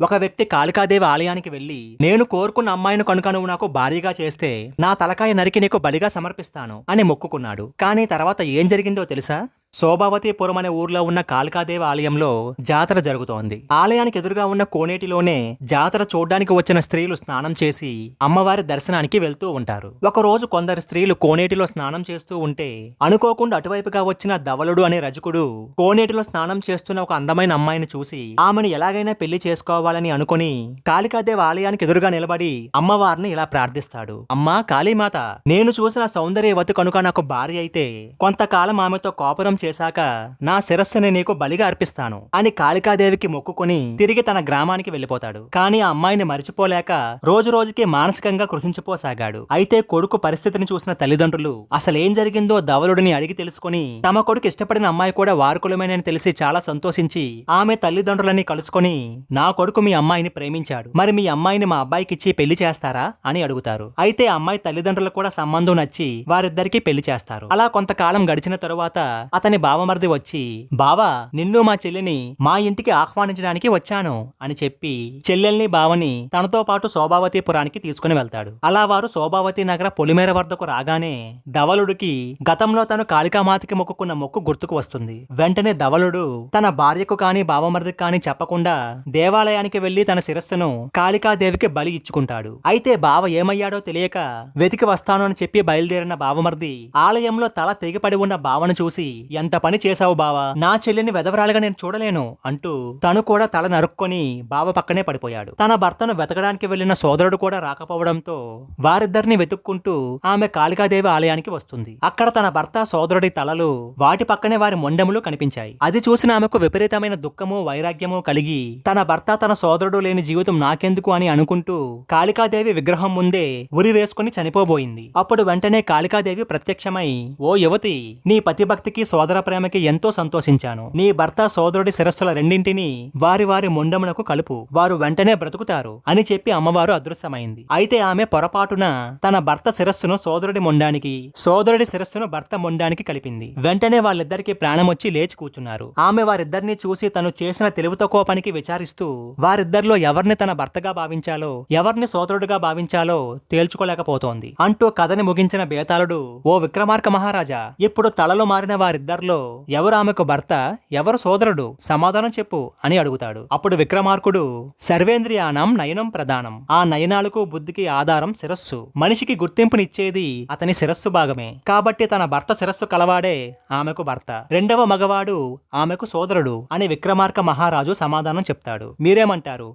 ఒక వ్యక్తి కాళికాదేవి ఆలయానికి వెళ్ళి నేను కోరుకున్న అమ్మాయిని కనుక నువ్వు నాకు భారీగా చేస్తే నా తలకాయ నరికి నీకు బలిగా సమర్పిస్తాను అని మొక్కుకున్నాడు. కానీ తర్వాత ఏం జరిగిందో తెలుసా? శోభావతిపురం అనే ఊర్లో ఉన్న కాళికాదేవి ఆలయంలో జాతర జరుగుతోంది. ఆలయానికి ఎదురుగా ఉన్న కోనేటిలోనే జాతర చూడ్డానికి వచ్చిన స్త్రీలు స్నానం చేసి అమ్మవారి దర్శనానికి వెళ్తూ ఉంటారు. ఒక రోజు కొందరు స్త్రీలు కోనేటిలో స్నానం చేస్తూ ఉంటే అనుకోకుండా అటువైపుగా వచ్చిన ధవలుడు అనే రజకుడు కోనేటిలో స్నానం చేస్తున్న ఒక అందమైన అమ్మాయిని చూసి ఆమెను ఎలాగైనా పెళ్ళి చేసుకోవాలని అనుకుని కాళికాదేవి ఆలయానికి ఎదురుగా నిలబడి అమ్మవారిని ఇలా ప్రార్థిస్తాడు. అమ్మా కాళీమాత నేను చూసిన సౌందర్యవతి కనుక నాకు భార్య అయితే కొంతకాలం ఆమెతో కోపురం చేశాక నా శిరస్సుని నీకు బలిగా అర్పిస్తాను అని కాళికాదేవికి మొక్కుకొని తిరిగి తన గ్రామానికి వెళ్ళిపోతాడు. కానీ ఆ అమ్మాయిని మరిచిపోలేక రోజు రోజుకి మానసికంగా కృషించిపోసాగాడు అయితే కొడుకు పరిస్థితిని చూసిన తల్లిదండ్రులు అసలేం జరిగిందో ధవలుడిని అడిగి తెలుసుకుని తమ కొడుకు ఇష్టపడిన అమ్మాయి కూడా వారుకులమేనని తెలిసి చాలా సంతోషించి ఆమె తల్లిదండ్రులని కలుసుకొని నా కొడుకు మీ అమ్మాయిని ప్రేమించాడు. మరి మీ అమ్మాయిని మా అబ్బాయికిచ్చి పెళ్ళి చేస్తారా? అని అడుగుతారు. అయితే అమ్మాయి తల్లిదండ్రులకు కూడా సంబంధం నచ్చి వారిద్దరికి పెళ్ళి చేస్తారు. అలా కొంతకాలం గడిచిన తరువాత అతని బావమరిది వచ్చి బావా నిన్ను మా చెల్లిని మా ఇంటికి ఆహ్వానించడానికి వచ్చాను అని చెప్పి చెల్లెల్ని బావని తనతో పాటు శోభావతిపురానికి తీసుకుని వెళ్తాడు. అలా వారు శోభావతి నగర పొలిమేర వద్దకు రాగానే ధవలుడికి గతంలో తను కాళికామాతకి మొక్కుకున్న మొక్కు గుర్తుకు వస్తుంది. వెంటనే ధవలుడు తన భార్యకు కాని బావమరిదికి కాని చెప్పకుండా దేవాలయానికి వెళ్ళి తన శిరస్సును కాళికాదేవికి బలి ఇచ్చుకుంటాడు. అయితే బావ ఏమయ్యాడో తెలియక వెతికి వస్తాను అని చెప్పి బయలుదేరిన బావమరిది ఆలయంలో తల తెగిపడి ఉన్న బావను చూసి ఎంత పని చేశావు బావా? నా చెల్లిని వెదవరాలుగా నేను చూడలేను అంటూ తను కూడా తల నరుక్కొని బావ పక్కనే పడిపోయాడు. తన భర్తను వెతకడానికి వెళ్ళిన సోదరుడు కూడా రాకపోవడంతో వారిద్దరిని వెతుక్కుంటూ ఆమె కాళికాదేవి ఆలయానికి వస్తుంది. అక్కడ తన భర్త సోదరుడి తలలు వాటి పక్కనే వారి మొండెములు కనిపించాయి. అది చూసిన ఆమెకు విపరీతమైన దుఃఖము వైరాగ్యము కలిగి తన భర్త తన సోదరుడు లేని జీవితం నాకెందుకు అని అనుకుంటూ కాళికాదేవి విగ్రహం ముందే ఉరి వేసుకుని చనిపోబోయింది. అప్పుడు వెంటనే కాళికాదేవి ప్రత్యక్షమై ఓ యువతి నీ పతిభక్తికి సోదరు సోదర ప్రేమకి ఎంతో సంతోషించాను. నీ భర్త సోదరుడి శిరస్సుల రెండింటిని వారి వారి ముండమునకు కలుపు. వారు వెంటనే బ్రతుకుతారు అని చెప్పి అమ్మవారు అదృశ్యమైంది. అయితే ఆమె పొరపాటున తన భర్త శిరస్సును సోదరుడి మొండానికి సోదరుడి శిరస్సును భర్త మొండానికి కలిపింది. వెంటనే వాళ్ళిద్దరికి ప్రాణం వచ్చి లేచి కూర్చున్నారు. ఆమె వారిద్దరిని చూసి తను చేసిన తెలివి కోపానికి విచారిస్తూ వారిద్దరిలో ఎవరిని తన భర్తగా భావించాలో ఎవరిని సోదరుడిగా భావించాలో తేల్చుకోలేకపోతోంది. అంటూ కథని ముగించిన బేతాళుడు ఓ విక్రమార్క మహారాజా ఇప్పుడు తలలో మారిన వారిద్దరు వారిద్దరిలో ఎవరు ఆమెకు భర్త ఎవరు సోదరుడు సమాధానం చెప్పు అని అడుగుతాడు. అప్పుడు విక్రమార్కుడు సర్వేంద్రియానం నయనం ప్రధానం. ఆ నయనాలకు బుద్ధికి ఆధారం శిరస్సు. మనిషికి గుర్తింపునిచ్చేది అతని శిరస్సు భాగమే. కాబట్టి తన భర్త శిరస్సు కలవాడే ఆమెకు భర్త. రెండవ మగవాడు ఆమెకు సోదరుడు అని విక్రమార్క మహారాజు సమాధానం చెప్తాడు. మీరేమంటారు?